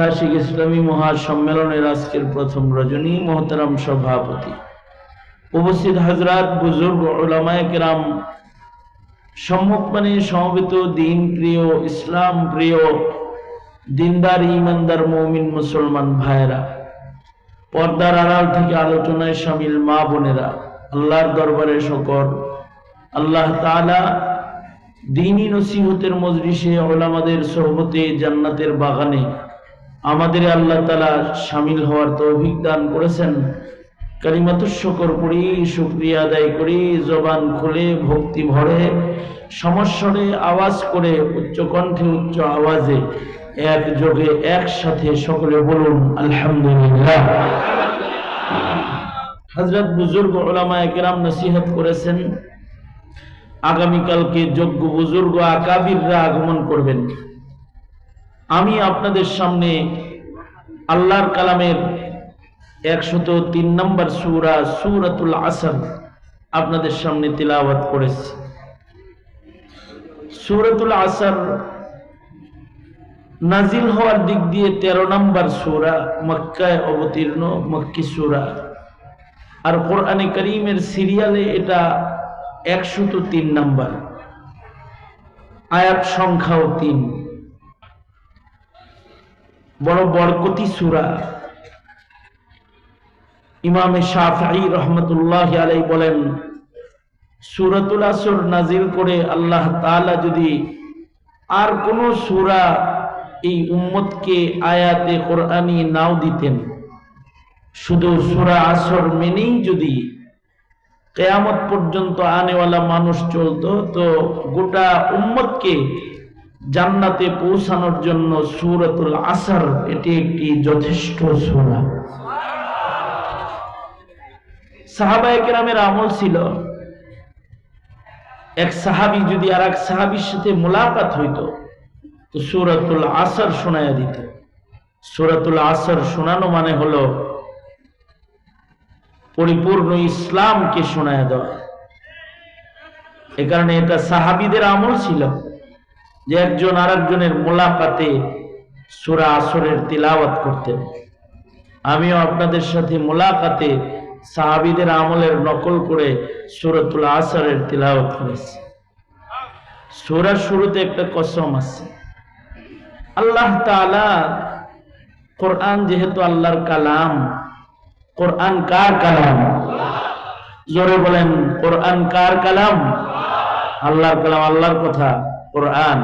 ঐতিহাসিক ইসলামী মহাসম্মেলনের আজকের প্রথম রজনী মোহতারাম সভাপতি। উপস্থিত হাজরাত বুজুর্গ ওলামায় কেরাম সম্মুখপানে সমবেত দিন প্রিয়, ইসলাম প্রিয়, দিনদার ইমানদার মৌমিন, মুসলমান ভাইয়েরা, পর্দার আড়াল থেকে আলোচনায় সামিল মা বোনেরা, আল্লাহর দরবারে শকর। আল্লাহ তালা দিনী নসিহতের মজলিসে ওলামাদের সোহবতে জান্নাতের বাগানে আমাদের আল্লাহ তালা সামিল হওয়ার তৌফিক দান করেছেন। কালিমাতুর শকর করি শুক্রিয়া আদায় করি, জবান খুলে, ভক্তি ভরে, সমস্বরে আওয়াজ করে, উচ্চ কণ্ঠে উচ্চ আওয়াজে এক যোগে একসাথে সকলে বলুন, আলহামদুলিল্লাহ। হজরত বুজুর্গ ওলামা একরাম নসিহত করেছেন, আগামীকালকে যোগ্য বুজুর্গ আকাবিররা আগমন করবেন। আমি আপনাদের সামনে আল্লাহর কালামের একশত তিন নম্বর সুরা, সুরাতুল আসর আপনাদের সামনে তিলাওয়াত করেছি। সুরাতুল আসর নাজিল হওয়ার দিক দিয়ে তেরো নম্বর সুরা মক্কায় অবতীর্ণ মক্কি সুরা। আর কোরআনে করিমের সিরিয়ালে এটা একশত তিন নম্বর। আয়াত সংখ্যাও তিন। বড় বরকতি সুরা। ইমামে শাফি রহমতুল্লাহ আলাই বলেন, সুরাতুল আসর নাজিল করে আল্লাহ তাআলা যদি আর কোন সুরা এই উম্মতকে আয়াতে কোরআনি নাও দিতেন, শুধু সুরা আসর মেনেই যদি কেয়ামত পর্যন্ত আনেওয়ালা মানুষ চলতো, তো গোটা উম্মতকে জান্নাতে পৌঁছানোর জন্য সুরতুল আসার, এটি একটি যথেষ্ট সুরা। সাহাবায়ে কেরামের আমল ছিল, এক সাহাবি যদি আর এক সাহাবির সাথে মোলাকাত হইতো, তো সুরাতুল আসর শোনায়া দিত। সুরাতুল আসর শোনানো মানে হলো পরিপূর্ণ ইসলামকে শোনায় দেওয়া। এ কারণে এটা সাহাবিদের আমল ছিল। যে একজন আর একজনের মোলাকাতে সুরা আসরের তিলাওয়াত করতেন। আমিও আপনাদের সাথে মোলাকাতে সাহাবিদের আমলের নকল করে সুরতুল আসরের তিলাওয়াত করেছি। সুরার শুরুতে একটা কসম আছে। আল্লাহ তাআলা কোরআন যেহেতু আল্লাহর কালাম, কোরআন কার কালাম? জোরে বলেন, কোরআন কার কালাম? আল্লাহর কালাম, আল্লাহর কথা। কোরআন।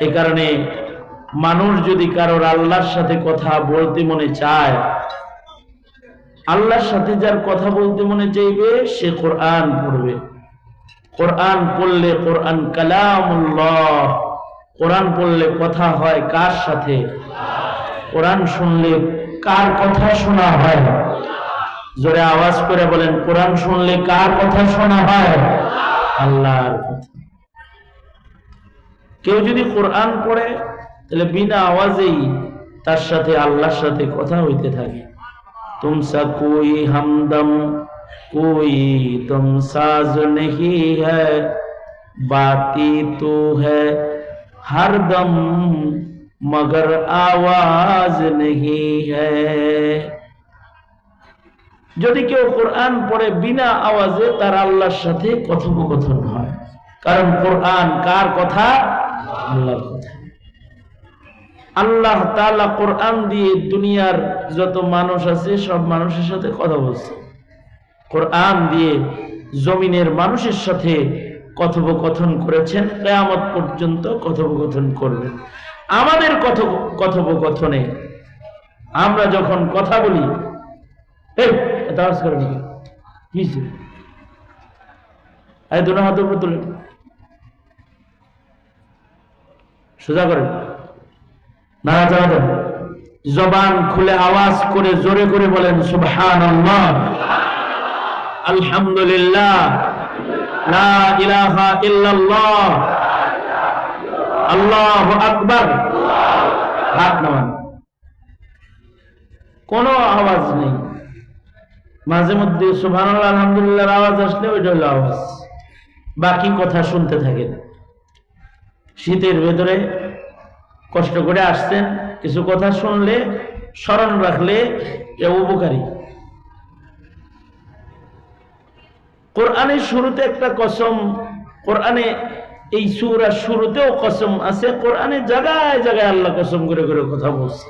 এ কারণে মানুষ যদি কারোর আল্লাহর সাথে কথা বলতে মনে চায়, আল্লাহর সাথে যার কথা বলতে মনে চাইবে, সে কোরআন পড়বে। কোরআন পড়লে কোরআন কালামুল্লাহ। কোরআন পড়লে কথা হয় কার সাথে? কোরআন শুনলে কার কথা শোনা হয়? জোরে আওয়াজ করে বলেন, কোরআন শুনলে কার কথা শোনা হয়? আল্লাহর কথা। কেউ যদি কোরআন পড়ে, তাহলে বিনা আওয়াজেই তার সাথে, আল্লাহর সাথে কথা হইতে থাকে। তুমসা কোই হামদম, কোই তুম সাজ নেহি বাতি তো হরদম মগর আওয়াজ নেহি যদি কেউ কোরআন পড়ে বিনা আওয়াজে, তার আল্লাহর সাথে কথোপকথন হয়। কারণ কোরআন কার কথা? আল্লাহ তাআলা কোরআন দিয়ে দুনিয়ার যত মানুষ আছে, সব মানুষের সাথে কথা বলছে। কোরআন দিয়ে জমিনের মানুষের সাথে কথোপকথন করেছেন, কেয়ামত পর্যন্ত কথোপকথন করবেন। আমাদের কথোপকথনে আমরা যখন কথা বলি, এই করে নাকি কি দুটো হাত উপরে তুলেন সোজা করেন। নাড়াচাড়া দেন জবান খুলে আওয়াজ করে জোরে করে বলেন সুবহান আলহামদুলিল্লাহ। লা আল্লাহু আকবার। হাত কোনো আওয়াজ নেই। মাঝে মধ্যে সুবহানাল্লাহ, আলহামদুলিল্লাহ আওয়াজ আসলে ওইটা হলো আওয়াজ। বাকি কথা শুনতে থাকেন। শীতের ভেতরে কষ্ট করে আসছেন কিছু কথা শুনলে, স্মরণ রাখলে এ উপকারী। কোরআনের শুরুতে একটা কসম, কোরআনে এই সুরা শুরুতেও কসম আছে, কোরআনে জায়গায় জায়গায় আল্লাহ কসম করে করে কথা বলছে।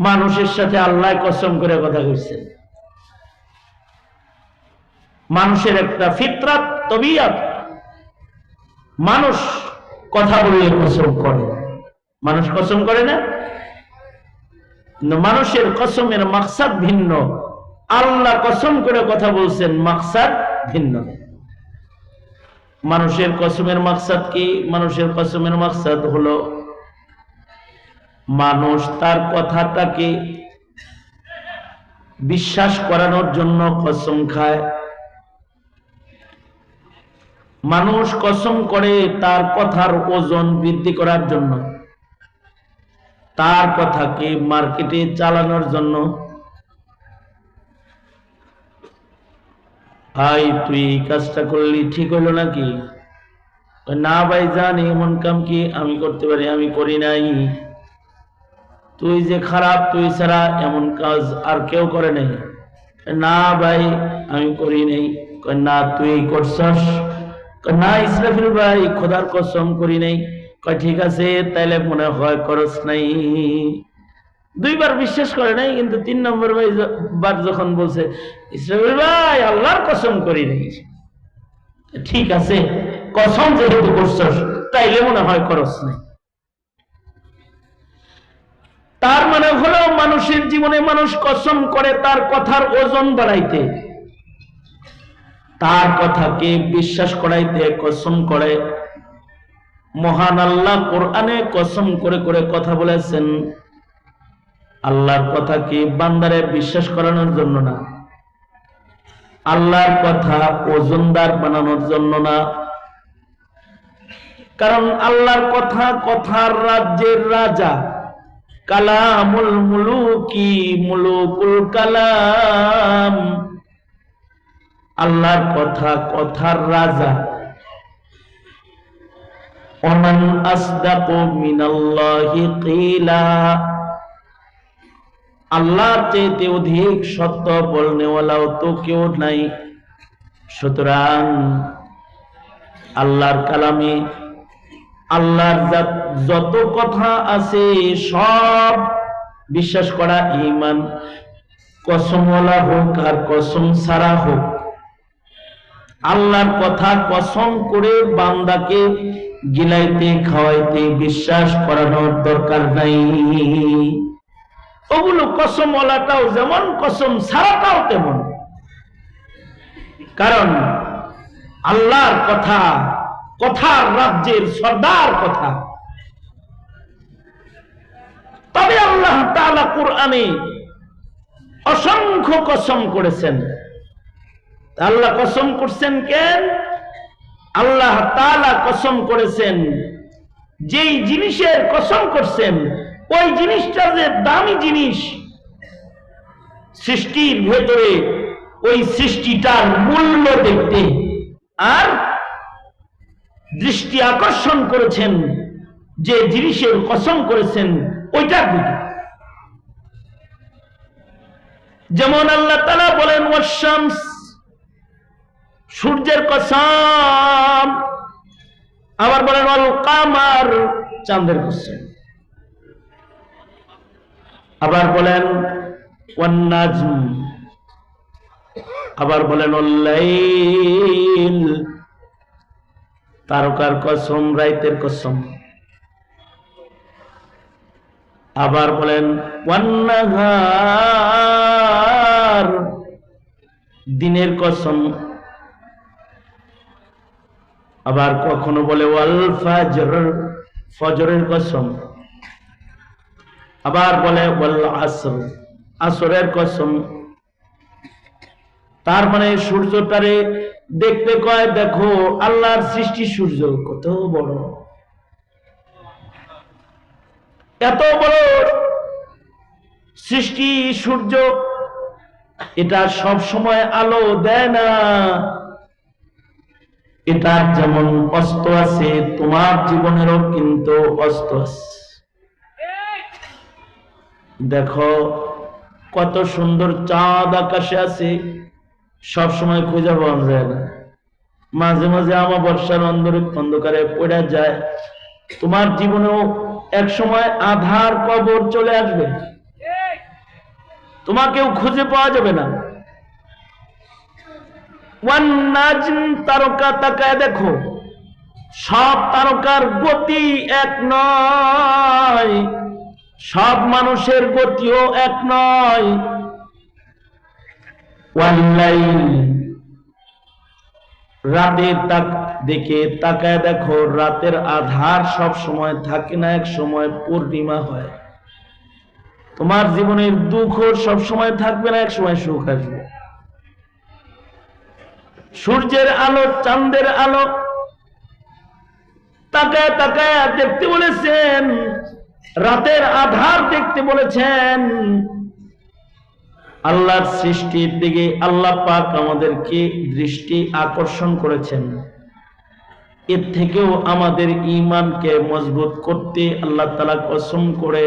মানুষের সাথে আল্লাহ কসম করে কথা কইছেন। মানুষের একটা ফিতরাত, তবিয়াত মানুষ কথা বললে কসম করে। মানুষ কসম করে না, মানুষের কসমের মাকসাদ ভিন্ন। আল্লাহ কসম করে কথা বলছেন, মাকসাদ ভিন্ন। মানুষের কসমের মাকসাদ কি? মানুষের কসমের মাকসাদ হলো, মানুষ তার কথাটাকে বিশ্বাস করানোর জন্য কসম খায়। মানুষ কসম করে তার কথার ওজন বৃদ্ধি করার জন্য। তার কথাকে মার্কেটে চালানোর জন্য। ভাই, তুই কাজটা করলি ঠিক হইল নাকি? না ভাই, জান, এমন কাম কি আমি করতে পারি, আমি করি নাই। তুই যে খারাপ, তুই ছাড়া এমন কাজ আর কেউ করে নাই। না ভাই, আমি করি নাই। না, তুই করছস? না, ইসরাফিল ভাই, খোদার কসম করি নাই। কয়, ঠিক আছে, তাইলে মনে হয় খরচ নাই। দুইবার বিশ্বাস করে নাই, কিন্তু তিন নম্বর ভাই বার যখন বলছে, ইসরাফিল ভাই, আল্লাহর কসম করি নাই। ঠিক আছে, কসম যেহেতু করছস, তাইলে মনে হয় খরচ নাই। তার মানে হলো, মানুষের জীবনে মানুষ কসম করে তার কথার ওজন বাড়াইতে। তার কথাকে বিশ্বাস করাইতে কসম করে। মহান আল্লাহ কোরআনে কসম করে করে কথা বলেছেন, আল্লাহর কথাকে বান্দারে বিশ্বাস করানোর জন্য না। আল্লাহর কথা ওজনদার বানানোর জন্য না। কারণ আল্লাহর কথা কথার রাজ্যের রাজা। কালামুল মুলুকি মুলুকুল কালাম। আল্লাহর কথা, কথার রাজা। অমান আসদাকু মিনাল্লাহি কিলা। আল্লাহর চাইতে অধিক সত্য বলনেওয়ালাও তো কেউ নাই। সুতরাং আল্লাহর কালামে আল্লাহর যত কথা আছে সব বিশ্বাস করা ইমান কসমওয়ালা হোক আর কসম সারা হোক। আল্লাহর কথা কসম করে বান্দাকে গিলাইতে, খাওয়াইতে বিশ্বাস করানোর দরকার নাই। ওগুলো কসম ওলাটাও যেমন কসম, সারাটাও তেমন। কারণ আল্লাহর কথা, কথার রাজ্যের সর্দার কথা। তবে আল্লাহ তাআলা কোরআনে অসংখ্য কসম করেছেন। আল্লাহ কসম করছেন কেন? আল্লাহ তালা কসম করেছেন, যেই জিনিসের কসম করছেন, ওই জিনিসটা যে দামি জিনিস সৃষ্টির ভেতরে ওই সৃষ্টিটার মূল্য দেখতে। আর দৃষ্টি আকর্ষণ করেছেন, যে জিনিসের কসম করেছেন ওইটার দিকে যেমন আল্লাহ তালা বলেন ওয়াশামস সূর্যের কসম। আবার বলেন অল কামার চাঁদের কসম। আবার বলেন আবার বলেন তারকার কসম, রাইতের কসম। আবার বলেন ওয়ান্নাহার দিনের কসম। আবার কখনো বলে, ওয়াল ফাজর ফজরের কসম। আবার বলে, ওয়াল আসর আসরের কসম। তার মানে সূর্যটারে দেখতে কয়, দেখো, আল্লাহর সৃষ্টি সূর্য, কত বড়। এত বড় সৃষ্টি সূর্য, এটা সব সময় আলো দেয় না। এটার যেমন অস্ত আছে, তোমার জীবনেরও কিন্তু অস্ত আছে। দেখো, কত সুন্দর চাঁদ আকাশে আছে, সব সময় খুঁজে পাওয়া যায় না। মাঝে মাঝে আমার বর্ষার অন্ধরে অন্ধকারে পড়ে যায়। তোমার জীবনেও এক সময় আধার কবর চলে আসবে। তোমাকেও খুঁজে পাওয়া যাবে না। তারকা তাকায় দেখো। সব তারকার গতি এক নয়। সব মানুষের গতিও এক নয়। রাতের তাক দেখে তাকায় দেখো, রাতের আধার সব সময় থাকে না, এক সময় পূর্ণিমা হয়। তোমার জীবনের দুঃখ সব সময় থাকবে না, এক সময় সুখ আসবে। সূর্যের আলো, চাঁদের আলো। তাকায় তাকায় দেখতে বলেছেন, রাতের আধার দেখতে বলেছেন। আল্লাহর সৃষ্টির দিকে আল্লাহ পাক আমাদেরকে দৃষ্টি আকর্ষণ করেছেন। এর থেকেও আমাদের ইমানকে মজবুত করতে আল্লাহ তালা কসম করে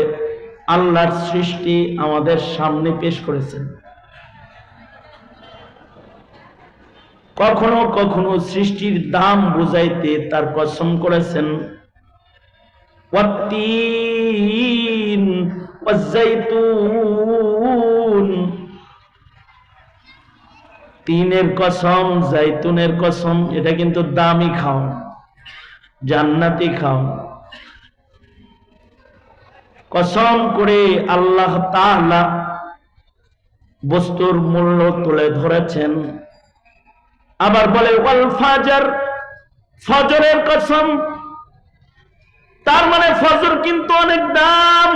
আল্লাহর সৃষ্টি আমাদের সামনে পেশ করেছেন। কখনো কখনো সৃষ্টির দাম বুঝাইতে তার কসম করেছেন। তিনের কসম, জাইতুনের কসম, এটা কিন্তু দামি খাও জান্নাতি খাও কসম করে আল্লাহ তাআলা বস্তুর মূল্য তুলে ধরেছেন। আবার বলে, ওয়াল ফাজার, ফজরের কসম। তার মানে ফজর কিন্তু অনেক দাম।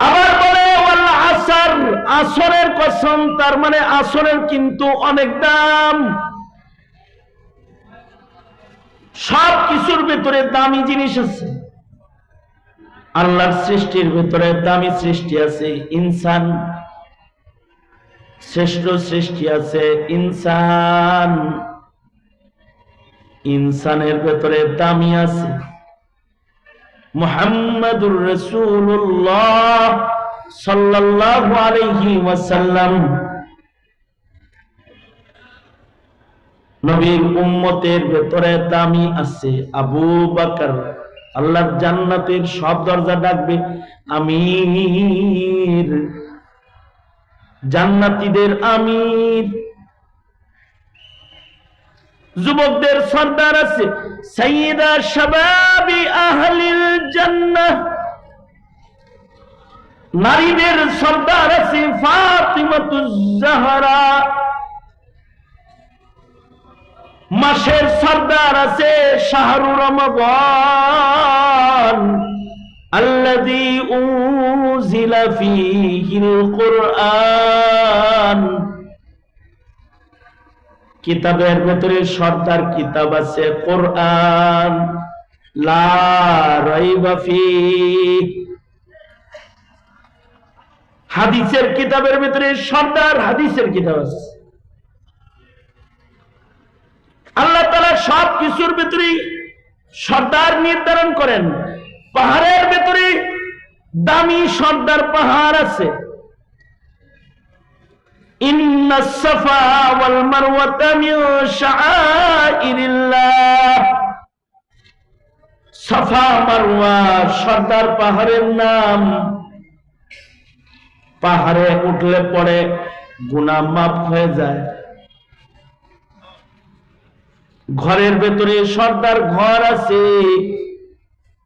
আবার বলে, ওয়াল আসর, আসরের কসম। তার মানে আসরের কিন্তু অনেক দাম। সব কিছুর ভেতরে দামি জিনিস আছে। আল্লাহর সৃষ্টির ভেতরে দামি সৃষ্টি আছে। ইনসান শ্রেষ্ঠ সৃষ্টি আছে ইনসান। ইনসানের ভেতরে দামি আছে। মুহাম্মাদুর আলাইহি ওয়াসাল্লাম। নবীর উম্মতের ভেতরে দামি আছে আবু বকর। আল্লাহর জান্নাতের সব দরজা ডাকবে, আমির। জান্নাতীদের আমির। যুবকদের সর্দার আছে সাইয়্যিদা শাবাবি আহলিল জান্নাহ। নারীদের সর্দার আছে ফাতিমাতুজ জাহরা। মাসের সর্দার আছে শাহরু রমাদান। আল্লাযী উনজিলা ফীহিল কুরআন। কিতাবের ভেতরে সর্দার কিতাব আছে, কোরআন। হাদিসের কিতাবের ভেতরে সর্দার হাদিসের কিতাব আছে। আল্লাহ তালা সব কিছুর ভিতরে সর্দার নির্ধারণ করেন। পাহাড়ের ভেতরে দামি সর্দার পাহাড় আছে। সাফা, মারওয়া, সর্দার পাহাড়ের নাম। পাহাড়ে উঠলে পরে গুনাহ মাফ হয়ে যায়। ঘরের ভেতরে সর্দার ঘর আছে।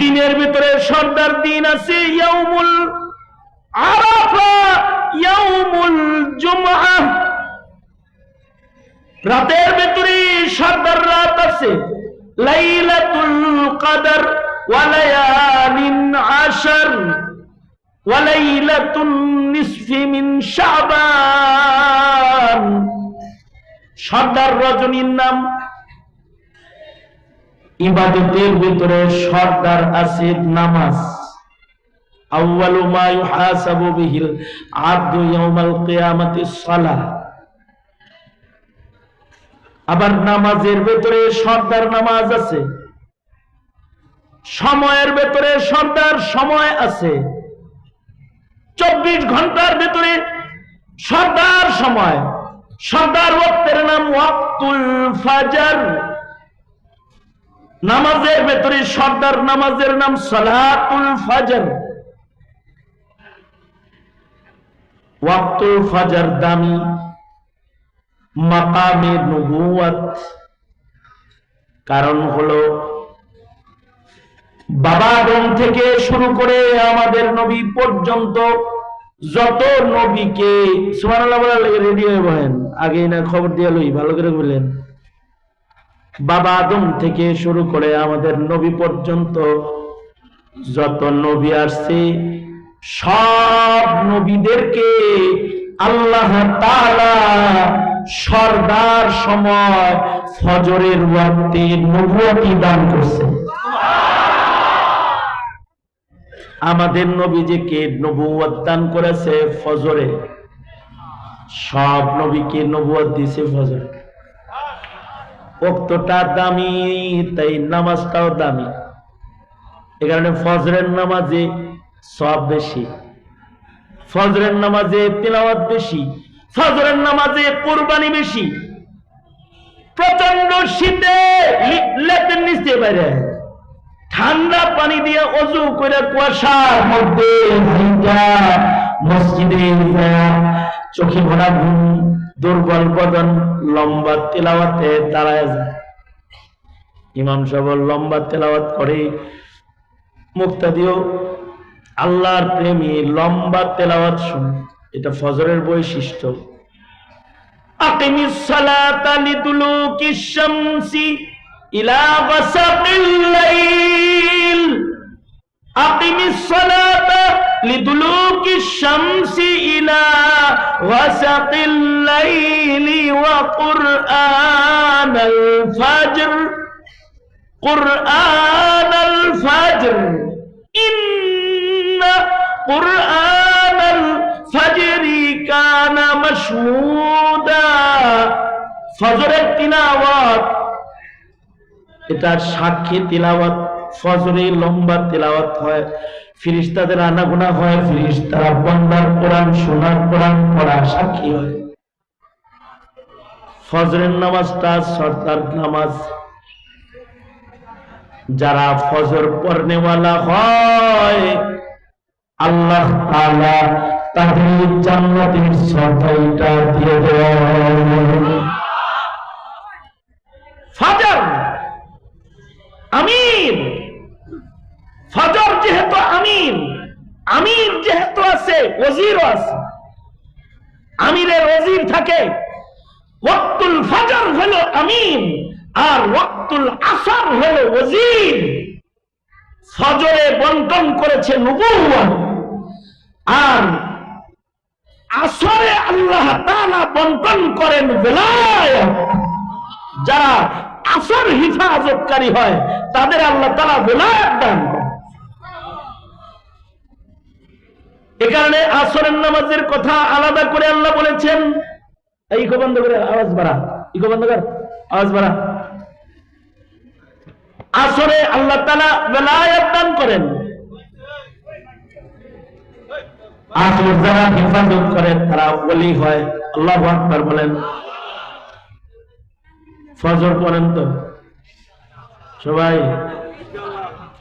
দিনের ভিতরে সর্দার দিন আছে ইয়াউমুল আরাফা, ইয়াউমুল জুমআহ রাতের ভেতরে সর্দার রাত আছে। লাইলাতুল কদর ওয়া লায়ালিন আশর ওয়া লাইলাতুন নিসফি মিন শাবান। সর্দার রজনীর নাম ইবাদতের ভিতরে সর্দার আছে নামাজ। আউয়ালু মা ইউহাসাবু বিহিল আবদু ইয়াউমাল কিয়ামাতিস সালাহ। আবার নামাজের ভেতরে সর্দার নামাজ আছে। সময়ের ভেতরে সর্দার সময় আছে। চব্বিশ ঘণ্টার ভেতরে সর্দার সময়। সর্দার ওয়াক্তের নাম ওয়াক্তুল ফাজার। নামাজের ভেতরে সর্দার নামাজের নাম সালাতুল ফাজার। ওয়াক্তুল ফাজার দামি মাকামে নবুয়াত কারণ হলো, বাবা আদম থেকে শুরু করে আমাদের নবী পর্যন্ত যত নবীকে, সুবহানাল্লাহ বলার রেডি হয়ে বলেন। আগে না খবর দিয়ে লই, ভালো করে বললেন বাবা আদম থেকে শুরু করে আমাদের নবী পর্যন্ত যত নবী আসছে, সব নবীদেরকে আল্লাহ সর্দার সময় ফজরের ওয়াক্তে নবুয়তি দান করছে আমাদের নবীজিকে নবুয়ত দান করেছে ফজরে। সব নবীকে নবুয়ত দিছে ফজরে। ওক্তটা দামি, তাই নামাজটাও দামি। এ কারণে ফজরের নামাজে সব বেশি। ফজরের নামাজে তিলাওয়াত বেশি। ফজরের নামাজে কোরবানি বেশি। প্রচণ্ড শীতে লেপের নিচে বাইরে। ঠান্ডা পানি দিয়ে অজু করে কুয়াশার মধ্যে মসজিদে চোখে ভরা ঘুম। দুর্বল বদন লম্বা তেলাওয়াতে দাঁড়ায় যায়। ইমাম সাহেব লম্বা তেলাওয়াত করে। মুক্তাদিও আল্লাহর প্রেমী লম্বা তেলাওয়াত শুনে। এটা ফজরের বৈশিষ্ট্য। সালাতা লিদুলুকিশ শামসি ইলা গাসাকিল লাইলি ওয়া কুরআনাল ফাজর قرآن الفجر إن قرآن الفجر كان مشهودا ফজরের তিলাওয়াত এটার সাক্ষী তিলাওয়াত ফজরে লম্বা তিলাওয়াত হয় ফিরিস্তাদের আনাগোনা হয়, ফিরিস্তারা বন্দার কোরআন, সোনার কোরআন পড়া সাক্ষী হয়। ফজরের নামাজটা সর্দার নামাজ। যারা ফজর পড়নেওয়ালা হয়, আল্লাহ তাআলা তাদের জান্নাতের সদাইটা দিয়ে দেন। ফজর যেহেতু আমির আমির যেহেতু আছে, ওজিরও আছে। আমিরের ওজির থাকে, ওয়াক্তুল ফজর হলো আমিন আর ওয়াক্তুল আসর হলো ওজির। ফজরে বন্টন করেছে আর আসরে আল্লাহ তাআলা বন্টন করেন যারা আসর হিফাজতকারী হয়, তাদের আল্লাহ তাআলা বেলায়াত দান করেন এ কারণে আসরের নামাজের কথা আলাদা করে আল্লাহ বলেছেন। ইকো বন্ধ করে আওয়াজ বাড়া। ইকো বন্ধ কর, আওয়াজ বাড়া। আসরে আল্লাহ তালা দান করেন। আসর যারা হেফাজত করে তারা ওলি হয়। আল্লাহ বলেন। ফজর তো? সবাই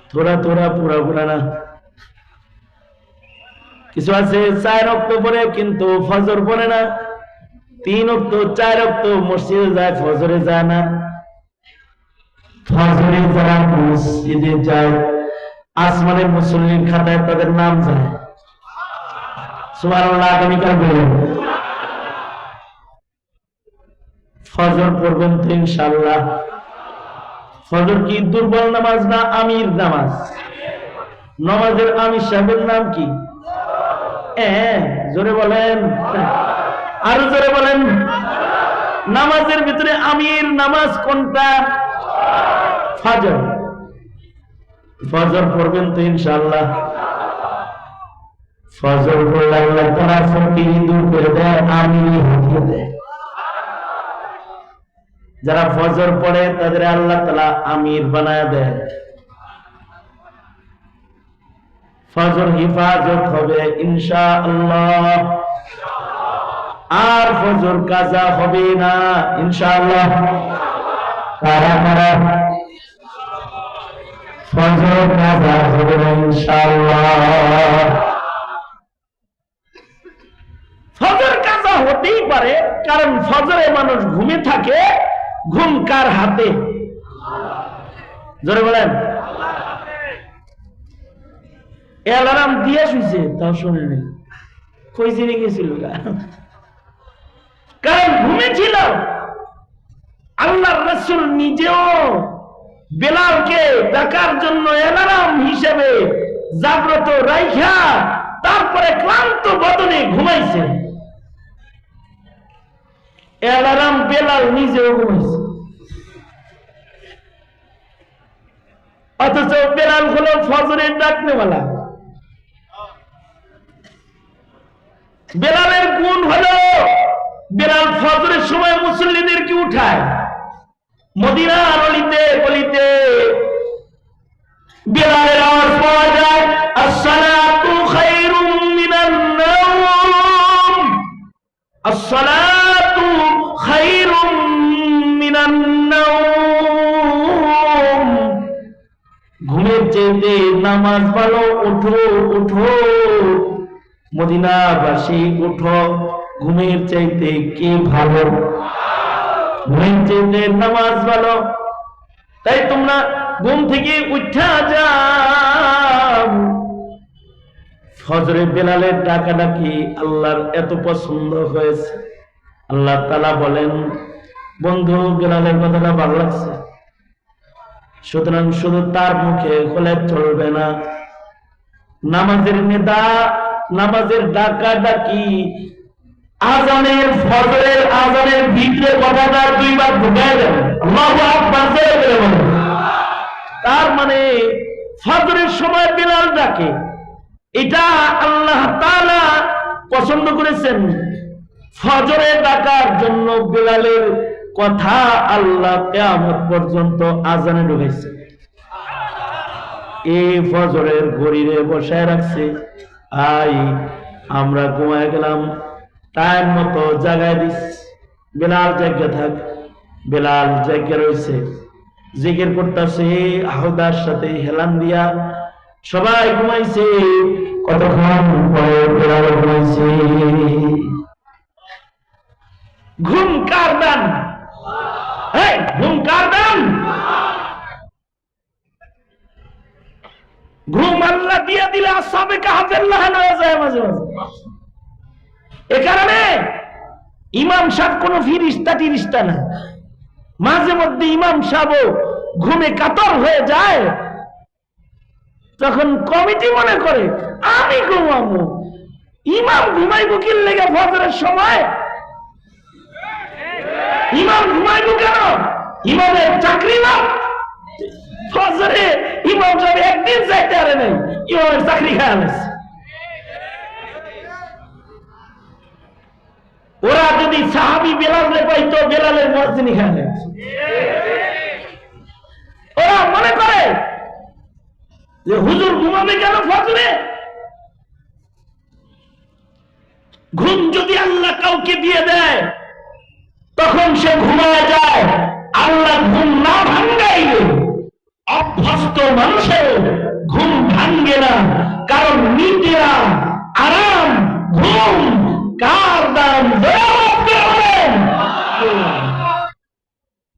থোড়া থোড়া পুরা পুরা না। কিছু আছে, চার রক্ত পরে কিন্তু ফজর পড়ে না। তিন অক্ত, চার অক্ত, মসজিদে যায়, ফজরে যায় না। ফজরে যারা মসজিদে যায়, আসমানের মুসল্লির খাতায় তাদের নাম যায়। আমির নামাজ? নামাজের আমির সাহেবের নাম কি? জোরে বলেন। আরও জোরে বলেন। নামাজের ভিতরে আমির নামাজ কোনটা? ফজর। পড়বেন তো ইনশাআল্লাহ। ফজর পড়লে তারা ফকিরি দূর করে দেয় দেয়। যারা ফজর পড়ে, তাদের আল্লাহ তালা আমির বানায় দেয়। ফজর হিফাজত হবে ইনশা আল্লাহ আর ফজর কাজা হবে না, ইনশাআল্লাহ। কারা কারা? ফজর কাজা হবে না, ইনশাআল্লাহ। ফজর কাজা হতেই পারে, কারণ ফজরে মানুষ ঘুমে থাকে, ঘুম কার হাতে? জোরে বলেন। অ্যালার্ম দিয়ে তাও কই জেনে গেছিল কারণ ঘুমেছিল আল্লাহর রসুল নিজেও বেলালকে ডাকার জন্য হিসেবে জাগ্রত রাইখা তারপরে ক্লান্ত বদনে ঘুমাইছে। অ্যালার্ম বেলাল নিজেও ঘুমাইছে। অথচ বেলাল হলো ফজরের ডাকনেওয়ালা বেলালের গুণ হলো, বেলাল ফজরের সময় মুসল্লিদেরকে উঠায়? মদিনার অলিতে গলিতে বেলালের আওয়াজ পাওয়া যায়, আসসালাতু খায়রুম মিনান নাওম, আসসালাতু খায়রুম মিনান নাওম। ঘুমের চেয়ে নামাজ ভালো উঠো উঠো। মদিনাবাসী, উঠো। ঘুমের চাইতে কি ভালো? ঘুমের চাইতে নামাজ ভালো। তাই তোমরা ঘুম থেকে উঠা যাও। ফজরে বেলালের ডাকা ডাকি আল্লাহর এত পছন্দ হয়েছে। আল্লাহ তালা বলেন, বন্ধু, বেলালের কথাটা ভালো লাগছে। সুতরাং শুধু তার মুখে হলে চলবে না। নামাজের নেতা নামাজের ডাকা ডাকি আজানের ফজরের আজানের ভিতরে কথাটা দুইবার ঢুকায় দেন। তার মানে ফজরের সময় বিলাল ডাকে এটা আল্লাহ তাআলা পছন্দ করেছেন। ফজরে ডাকার জন্য বিলালের কথা আল্লাহ কেয়ামত পর্যন্ত আজানে ঢুকেছে এই ফজরের গরিরে বসায় রাখছে। আই, আমরা ঘুমায় গেলাম। টাইম মতো জায়গায় দিস। বেলাল জায়গা থাক। বেলাল জায়গা রয়েছে জিকির করতেছে আহদার সাথে হেলান দিয়া। সবাই ঘুমাইছে। কতক্ষণ পরে বেলাল ঘুমাইছে? ঘুম কার দান? ঘুম কার দান? ঘুম আল্লাহ দিয়ে দিলে হয়ে যায় মাঝে মাঝে। এ কারণে ইমাম ফিরিস্তা টিরিস্তা না। মাঝে মধ্যে ইমাম সাহেব ঘুমে কাতর হয়ে যায়। তখন কমিটি মনে করে, আমি ঘুমাবো। ইমাম ঘুমাইবো কি লেগে ফজরের সময়? ইমাম ঘুমাইবো কেন? ইমামের চাকরি না। ফজরে ইমাম সাহেব একদিন চাইতে পারে নাই, ইমামের চাকরি খায় আনেছে। ওরা যদি সাহাবি বেলালে পাইতো, বেলালের মসজিদ খায় ওরা মনে করে যে, হুজুর ঘুমাবে কেন ফজরে? ঘুম যদি আল্লাহ কাউকে দিয়ে দেয়, তখন সে ঘুমায় যায়। আল্লাহ ঘুম না ভাঙ্গাইলে অভ্যস্ত মানুষের ঘুম ভাঙ্গে না। কারণ নিজেরা আরাম ঘুম কার দাম